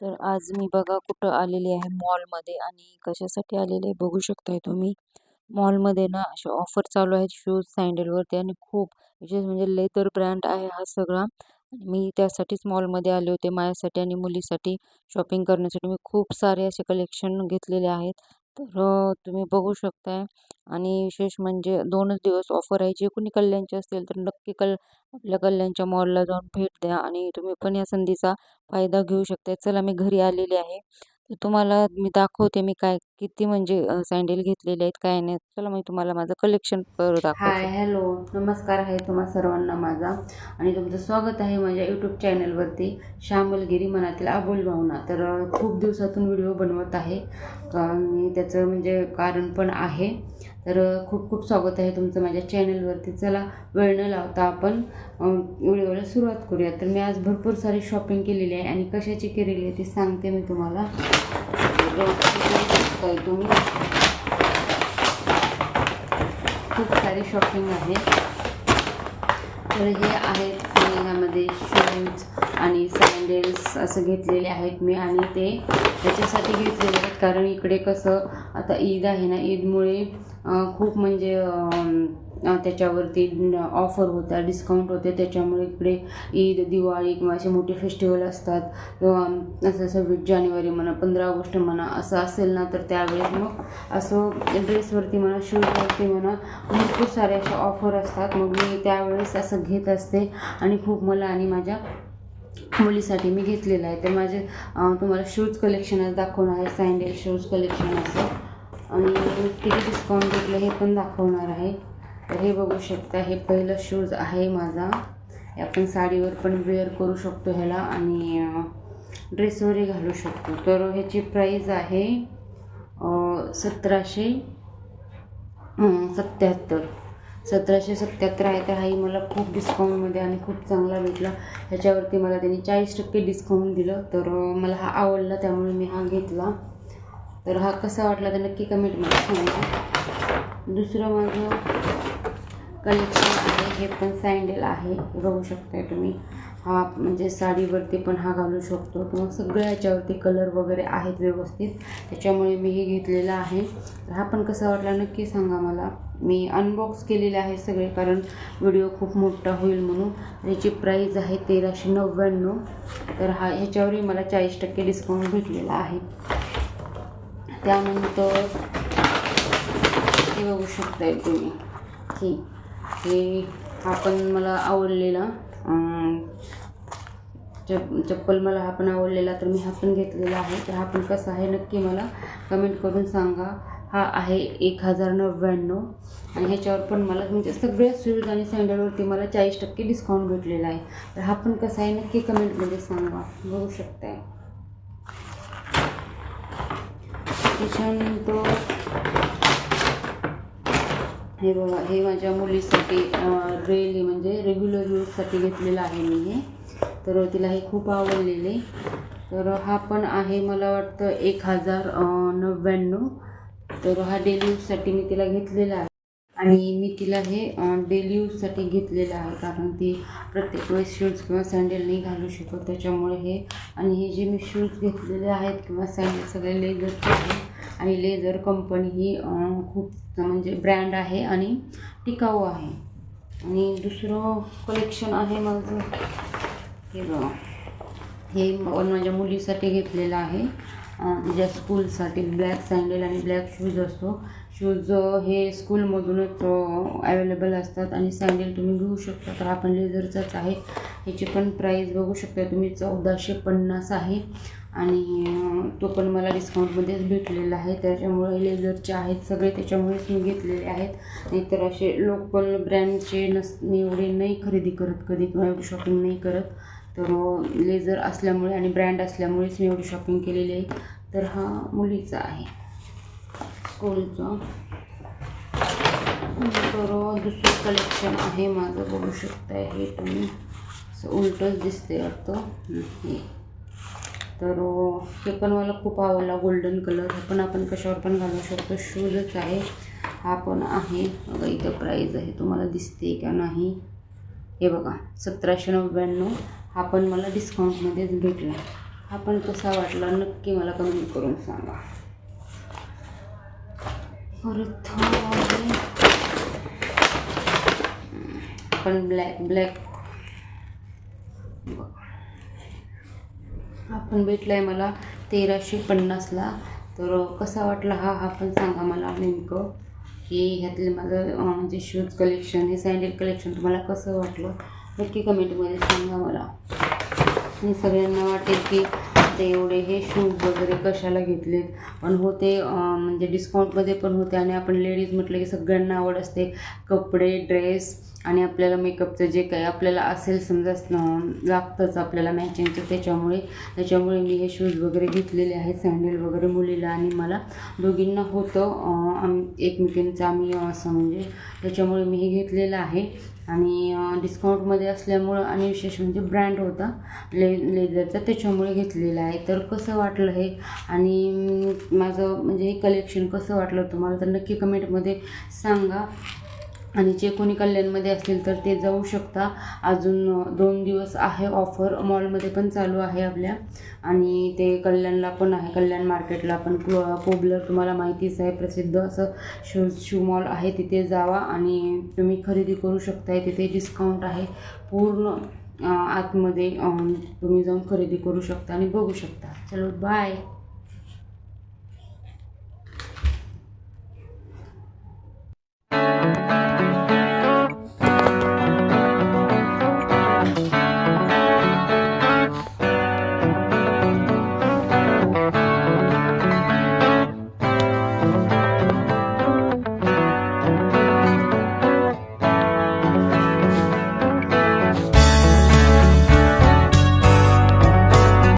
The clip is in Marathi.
तर आज मी बघा कुठं आलेली आहे मॉलमध्ये आणि कशासाठी आलेले आहे बघू शकताय तुम्ही. मॉलमध्ये ना असे ऑफर चालू आहेत शूज सँडलवरती आणि खूप विशेष म्हणजे लेदर ब्रँड आहे हा सगळा. मी त्यासाठीच मॉलमध्ये आले होते माझ्यासाठी आणि मुलीसाठी. शॉपिंग करण्यासाठी मी खूप सारे असे कलेक्शन घेतलेले आहेत. तर तुम्ही बघू शकताय आणि विशेष म्हणजे दोनच दिवस ऑफर आहे. जे कोणी कल्याणचे असतील तर नक्की कल आपल्या कल्याणच्या मॉलला जाऊन भेट द्या आणि तुम्ही पण या संधीचा फायदा घेऊ शकताय. चला मी घरी आलेले आहे. तर तुम्हाला मी दाखवते मी काय किती म्हणजे सँडल घेतलेले आहेत काय नाही. चला मी तुम्हाला माझं कलेक्शन हाय हॅलो. नमस्कार आहे तुम्हा सर्वांना माझा. आणि तुमचं स्वागत आहे माझ्या यूट्यूब चॅनलवरती श्यामलगिरी मनातील अबोल भावना. तर खूप दिवसातून व्हिडिओ बनवत आहे. आणि त्याचं म्हणजे कारण पण आहे. तर खूप खूप स्वागत आहे तुमचं माझ्या चॅनलवरती. चला वेळ न लावता आपण अ, व्हिडिओला सुरुवात करूया. तर मी आज भरपूर सारी शॉपिंग केलेली आहे आणि कशाची केलेली आहे ती सांगते मी तुम्हाला. तुम्ही खूप सारी शॉपिंग आहे. तर हे आहेत मी ह्यामध्ये शूज आणि सँडल्स असं घेतलेले आहेत मी आणि ते त्याच्यासाठी घेतलेले आहेत. कारण इकडे कसं आता ईद आहे ना ईदमुळे खूप म्हणजे त्याच्यावरती ऑफर होता डिस्काउंट होते. त्याच्यामुळे इकडे ईद दिवाळी किंवा असे मोठे फेस्टिवल असतात. किंवा असं सव्वीस जानेवारी म्हणा पंधरा ऑगस्ट म्हणा असं असेल ना तर त्यावेळेस मग असं ड्रेसवरती म्हणा शूजवरती म्हणा भरपूर सारे असे ऑफर असतात. मग मी त्यावेळेस असं घेत असते आणि खूप मला आणि माझ्या मुलीसाठी मी घेतलेलं आहे. तर माझे तुम्हाला शूज कलेक्शन दाखवणार आहे. सँडल शूज कलेक्शन असं. आणि किती डिस्काउंट भेटलं हे पण दाखवणार आहे. तर हे बघू शकता हे पहिलं शूज आहे माझा. आपण साडीवर पण वेअर करू शकतो ह्याला आणि ड्रेसवरही घालू शकतो. तर ह्याची प्राईज आहे सतराशे सत्याहत्तर. सतराशे सत्याहत्तर आहे तर हाही मला खूप डिस्काउंटमध्ये आणि खूप चांगला भेटला. ह्याच्यावरती मला त्यांनी चाळीस टक्के डिस्काउंट दिलं. तर मला हा आवडला त्यामुळे मी हा घेतला. तर हा कसा वाटला तर नक्की कमेंटमध्ये सांगा. दुसरं माझं कलेक्शन आहे हे पण सँडल आहे. बघू शकताय तुम्ही. हा म्हणजे साडीवरती पण हा घालू शकतो. किंवा सगळ्या ह्याच्यावरती कलर वगैरे आहेत व्यवस्थित. त्याच्यामुळे मी हे घेतलेला आहे. तर हा पण कसा वाटला नक्की सांगा मला. मी अनबॉक्स केलेले आहे सगळे कारण व्हिडिओ खूप मोठा होईल म्हणून. याची प्राईज आहे तेराशे नव्याण्णव. तर हा ह्याच्यावरही मला चाळीस टक्के डिस्काउंट भेटलेला आहे. त्यानंतर हे बघू शकताय तुम्ही. की हे हा पण मला आवडलेला चप चप्पल मला हा पण आवडलेला तर मी हा पण घेतलेला आहे. तर हा पण कसा आहे नक्की मला कमेंट करून सांगा. हा आहे एक हजार नव्याण्णव आणि ह्याच्यावर पण मला म्हणजे सगळ्या शूज आणि सँडलवरती मला चाळीस टक्के डिस्काउंट भेटलेला आहे. तर हा पण कसा आहे नक्की कमेंटमध्ये सांगा. बघू शकताय. त्याच्यानंतर हे बघा हे माझ्या मुलीसाठी रेली म्हणजे रेग्युलर यूजसाठी घेतलेलं आहे मी हे. तर तिला हे खूप आवडलेले. तर हा पण आहे मला वाटतं एक हजार नव्याण्णव. तर हा डेली यूजसाठी मी तिला घेतलेला आहे. आणि मी तिला हे डेली यूजसाठी घेतलेलं आहे. कारण ती प्रत्येक वेळेस शूज किंवा सँडल नाही घालू शकत. त्याच्यामुळे हे आणि हे जे मी शूज घेतलेले आहेत किंवा सँडल सगळे लेझरचे आहेत. आणि लेझर कंपनी ही खूप म्हणजे ब्रँड आहे आणि टिकाऊ आहे. आणि दुसरं कलेक्शन आहे माझं. हे बघा. हे माझ्या मुलीसाठी घेतलेलं आहे. ज्या तिच्या स्कूलसाठी ब्लॅक सँडल आणि ब्लॅक शूज असतो. शूज हे स्कूलमधूनच अवेलेबल असतात आणि सँडल तुम्ही घेऊ शकता. तर आपण लेझरचाच आहे. ह्याची पण प्राईस बघू शकता. तुम्ही चौदाशे पन्नास आहे. आणि तो पण मला डिस्काउंटमध्येच भेटलेला आहे. त्याच्यामुळे लेझरचे आहेत सगळे. त्याच्यामुळेच मी घेतलेले आहेत. नाहीतर असे लोकल ब्रँडचे नस मी एवढे नाही खरेदी करत कधी. किंवा एवढी शॉपिंग नाही करत. तर लेझर असल्यामुळे आणि ब्रँड असल्यामुळेच मी एवढी शॉपिंग केलेली आहे. तर हा मुलीचा आहे. स्कूलचं. तर दुसरं कलेक्शन आहे माझं बघू शकताय हे तुम्ही. असं उलटंच दिसते वाटतं. हे तर हे पण मला खूप आवडला गोल्डन कलर हे पण आपण कशावर पण घालू शकतो. शूजच आहे. हा पण आहे. बघा इथं प्राईज आहे. तुम्हाला दिसते का नाही? हे बघा सतराशे नव्याण्णव. हा पण मला डिस्काउंटमध्येच भेटला. हा पण कसा वाटला नक्की मला कमेंट करून सांगा. परत हा पण ब्लॅक ब्लॅक आपण पण भेटला आहे मला तेराशे पन्नासला तर कसा वाटला हा? हा पण सांगा मला नेमकं. की ह्यातलं माझं म्हणजे शूज कलेक्शन हे सँडल कलेक्शन तुम्हाला कसं वाटलं? नक्की कमेंटमध्ये सांगा मला. आणि सगळ्यांना वाटेल की ते एवढे हे शूज वगैरे कशाला घेतलेत? पण होते म्हणजे डिस्काउंटमध्ये पण होते आणि आपण लेडीज म्हटलं की सगळ्यांना आवड असते. कपडे ड्रेस आणि आपल्याला मेकअपचं जे काही आपल्याला असेल समजा लागतंच आपल्याला मॅचिंगचं त्याच्यामुळे त्याच्यामुळे मी हे शूज वगैरे घेतलेले आहेत सँडल वगैरे मुलीला आणि मला. दोघींना होतं आम एकमेकींचं आम्ही असं म्हणजे त्याच्यामुळे मी हे घेतलेलं आहे. आणि डिस्काउंटमध्ये असल्यामुळं आणि विशेष म्हणजे ब्रँड होता ले लेदरचा त्याच्यामुळे घेतलेला आहे. तर कसं वाटलं हे? आणि माझं म्हणजे हे कलेक्शन कसं वाटलं तुम्हाला तर नक्की कमेंटमध्ये सांगा. आणि जे कोणी कल्याणमध्ये असतील तर ते जाऊ शकता. अजून दोन दिवस आहे ऑफर मॉलमध्ये पण चालू आहे आपल्या. आणि ते कल्याणला पण आहे. कल्याण मार्केटला पण को- कोबलर तुम्हाला माहितीच आहे. प्रसिद्ध असं शू शू मॉल आहे. तिथे जावा आणि तुम्ही खरेदी करू शकताय. तिथे डिस्काउंट आहे. पूर्ण आतमध्ये तुम्ही जाऊन खरेदी करू शकता आणि बघू शकता. चलो बाय